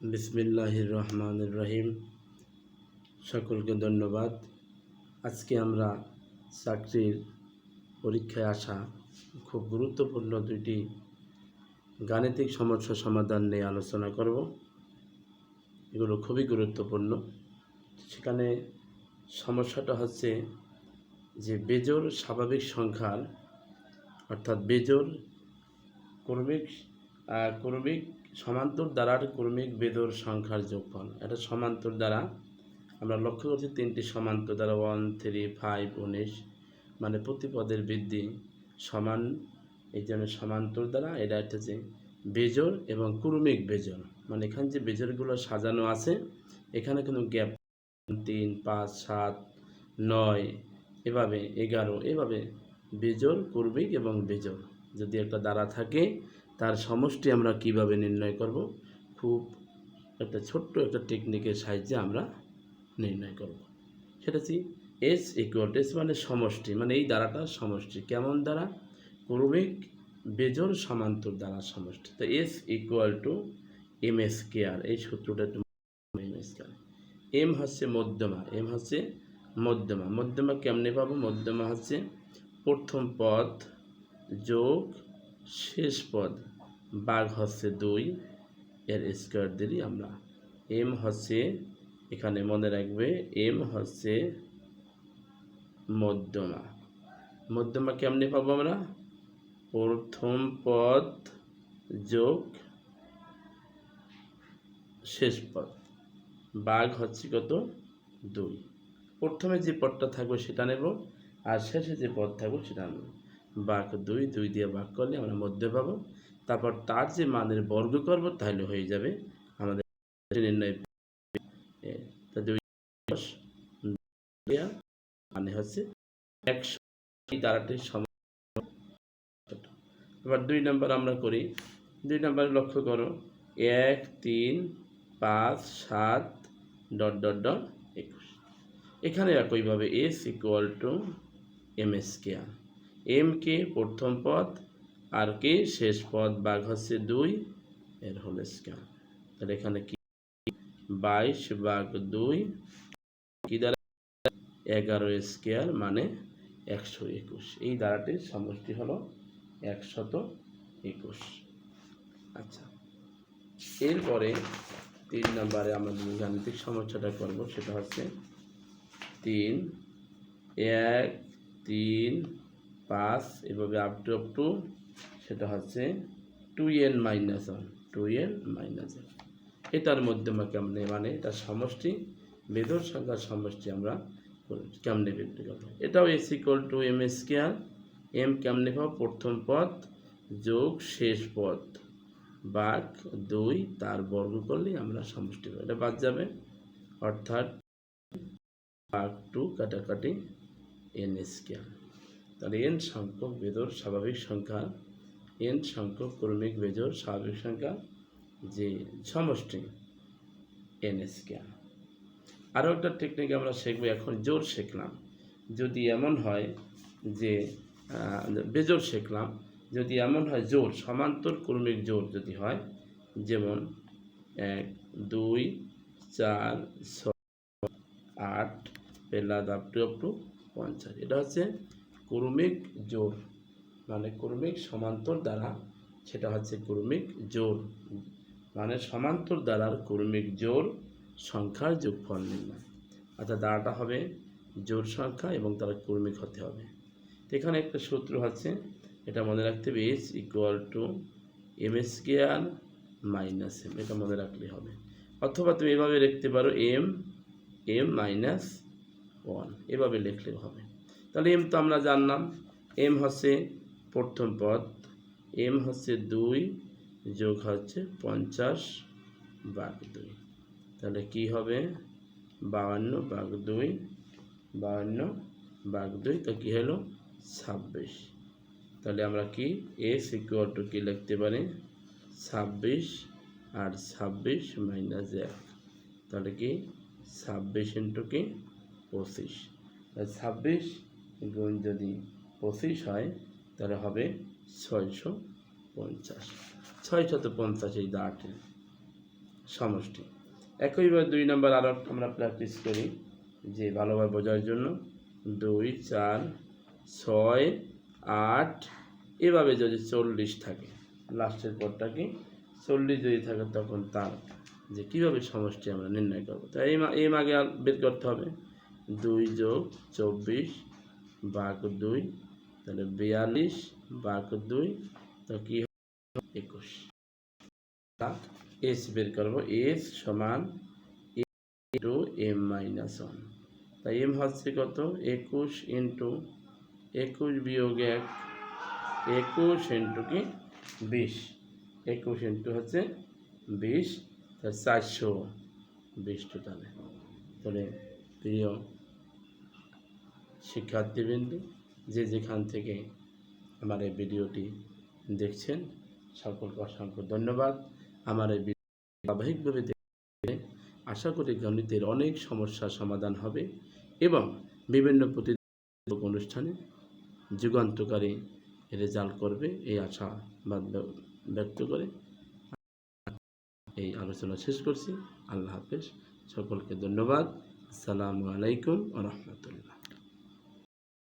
বিসমিল্লাহির রহমানির রহিম সকলকে ধন্যবাদ। আজকে আমরা চাকরির পরীক্ষায় আসা খুব গুরুত্বপূর্ণ দুইটি গাণিতিক সমস্যা সমাধান নিয়ে আলোচনা করব। এগুলো খুবই গুরুত্বপূর্ণ। সেখানে সমস্যাটা হচ্ছে যে বেজোর স্বাভাবিক সংখ্যার, অর্থাৎ বেজোর ক্রমিক ক্রমিক সমান্তর দ্বারার ক্রমিক বেদর সংখ্যার যোগফল। এটা সমান্তর দ্বারা। আমরা লক্ষ্য করছি তিনটি সমান্তর দ্বারা। ওয়ান থ্রি ফাইভ উনিশ। মানে প্রতি পদের বৃদ্ধি সমান, এই জন্য সমান্তর দ্বারা, এটা হচ্ছে বেজোর এবং ক্রমিক বেজোর মানে এখানে যে বেজোরগুলো সাজানো আছে, এখানে কোনো গ্যাপ তিন, পাঁচ, সাত, নয়, এভাবে এগারো, এভাবে বেজোর ক্রমিক এবং বেজোর যদি একটা দ্বারা থাকে তার সমষ্টি আমরা কীভাবে নির্ণয় করব? খুব একটা ছোট্ট একটা টেকনিকের সাহায্যে আমরা নির্ণয় করব। সেটা হচ্ছে এস ইকুয়াল এস মানে সমষ্টি মানে এই দ্বারাটা সমষ্টি। কেমন দ্বারা? ক্রমিক বেজোর সমান্তর দ্বারা সমষ্টি। তো S equal to M S square এই সূত্রটা একটু এম এস কেয়ার এম হচ্ছে মধ্যমা এম হচ্ছে মধ্যমা। মধ্যমা কেমনে পাবো? মধ্যমা হচ্ছে প্রথম পদ যোগ শেষ পদ, বাঘ হচ্ছে দুই, এর স্কোয়ার দিলি আমরা। এম হচ্ছে, এখানে মনে রাখবে এম হচ্ছে মধ্যমা। মধ্যমা কেমনে পাবো আমরা? প্রথম পদ যোগ শেষ পদ। বাঘ হচ্ছে কত? দুই। প্রথমে যে পদটা থাকবে সেটা নেব, আর শেষে যে পদ থাকবে সেটা নেব। বাঘ দুই দুই দিয়ে ভাগ করলে আমরা মধ্যে পাবো। তারপর তার যে মানের বর্গ করব, তাহলে হয়ে যাবে আমাদের নির্ণয় মানে হচ্ছে একশো এই দ্বারাটির এবার দুই নম্বর আমরা করি। দুই নম্বরে লক্ষ্য করো। এক, তিন, পাঁচ, সাত, ডট ডট ডট, একুশ। এখানে একইভাবে S equal to M S square M কে প্রথম পদ, আর কে শেষ পদ বাঘ হচ্ছে দুই, এর হোল স্কোয়ার তাহলে এখানে কি? বাইশ বাঘ দুই, কি দ্বারা? এগারো স্কোয়ার মানে একশো একুশ। এই দ্বারাটির সমষ্টি হলো একশত একুশ। আচ্ছা এরপরে তিন নম্বরে আমরা যে গাণিতিক সমস্যাটা করব, সেটা হচ্ছে তিন, এক, তিন পাঁচ এভাবে আপ টু আপ টু সেটা হচ্ছে two N minus one two N minus one এটার মধ্যমা কেমনে মানে এটা সমষ্টি বেদর সংখ্যার সমষ্টি আমরা। কেমনে বের করব? এটাও S equal to M square M কেমনে পাবো? প্রথম পদ যোগ শেষ পদ বাঘ দুই তার বর্গ করলেই আমরা সমষ্টি পাবো। এটা বাদ যাবে। অর্থাৎ বাঘ টু কাটাকাটি এন স্কোয়ার তাহলে এন সংখ্যক বেদর স্বাভাবিক সংখ্যা, এন সংখ্যক ক্রমিক বেজোর স্বাভাবিক সংখ্যা যে সমষ্টি, এন স্কোয়ার। আরও একটা টেকনিক আমরা শিখব, এখন জোর শিখলাম। যদি এমন হয় যে বেজোর শিখলাম, যদি এমন হয় জোর সমান্তর ক্রমিক জোর যদি হয়, যেমন এক, দুই, চার, ছয়, আট পেলাদ আপ টু আপ টু পঞ্চাশ। এটা হচ্ছে ক্রমিক জোর মানে ক্রমিক সমান্তর দ্বারা, সেটা হচ্ছে ক্রমিক জোর। মানে সমান্তর দ্বারার ক্রমিক জোর সংখ্যার যোগফল নির্ণয়। অর্থাৎ দ্বারাটা হবে জোর সংখ্যা এবং তারা ক্রমিক হতে হবে। এখানে একটা সূত্র হচ্ছে এটা মনে রাখতে হবে S equal to M square minus M এটা মনে রাখলে হবে। অথবা তুমি এভাবে লিখতে পারো এম এম মাইনাস ওয়ান এভাবে লিখলেও হবে। তাহলে এম তো আমরা জানলাম। এম হচ্ছে প্রথম পদ। এম হচ্ছে দুই যোগ হচ্ছে পঞ্চাশ বাঘ দুই। তাহলে কি হবে? বাউান্ন বাঘ দুই, বাউান্ন বাঘ দুই, তো কী হলো? ছাব্বিশ। তাহলে আমরা কি? এস ইকুয়াল টু কী লিখতে পারি? ছাব্বিশ আর ছাব্বিশ মাইনাস এক। তাহলে কি? ছাব্বিশ ইন্টু কি? পঁচিশ। ছাব্বিশ গুণ যদি পঁচিশ হয়, তাহলে হবে ছয়শো পঞ্চাশ। ছয়শত পঞ্চাশ এই দাঁটের সমষ্টি। একইভাবে দুই নম্বর আরও আমরা প্র্যাকটিস করি, যে ভালোভাবে বোঝার জন্য দুই, চার, ছয়, আট, এভাবে যদি চল্লিশ থাকে লাস্টের পরটা কি? চল্লিশ যদি থাকে, তখন তার যে কীভাবে সমষ্টি আমরা নির্ণয় করব? তাই এই মা- এই মাগে আর বের করতে হবে। দুই যোগ চব্বিশ বাঘ দুই, তাহলে বিয়াল্লিশ বাঘ দুই, তো কি? একুশ। এস বের করব, এস সমান টু এম মাইনাস ওয়ান। তাই এম হচ্ছে কত? একুশ ইন্টু একুশ বিয়োগ এক, একুশ ইন্টু কি? বিশ। একুশ ইন্টু হচ্ছে বিশ চারশো বিশ টোটালে তাহলে প্রিয় শিক্ষার্থীবৃন্দ যে যেখান থেকে আমার এই ভিডিওটি দেখছেন, সকলকে অসংখ্য ধন্যবাদ। আমার এই ধারাবাহিকভাবে দেখে আশা করি গণিতের অনেক সমস্যার সমাধান হবে এবং বিভিন্ন প্রতিযোগিতা অনুষ্ঠানে যুগান্তকারী রেজাল্ট করবে এই আশা ব্যক্ত করে এই আলোচনা শেষ করছি। আল্লাহ হাফেজ। সকলকে ধন্যবাদ। আসসালামু আলাইকুম রহমতুল্লাহ।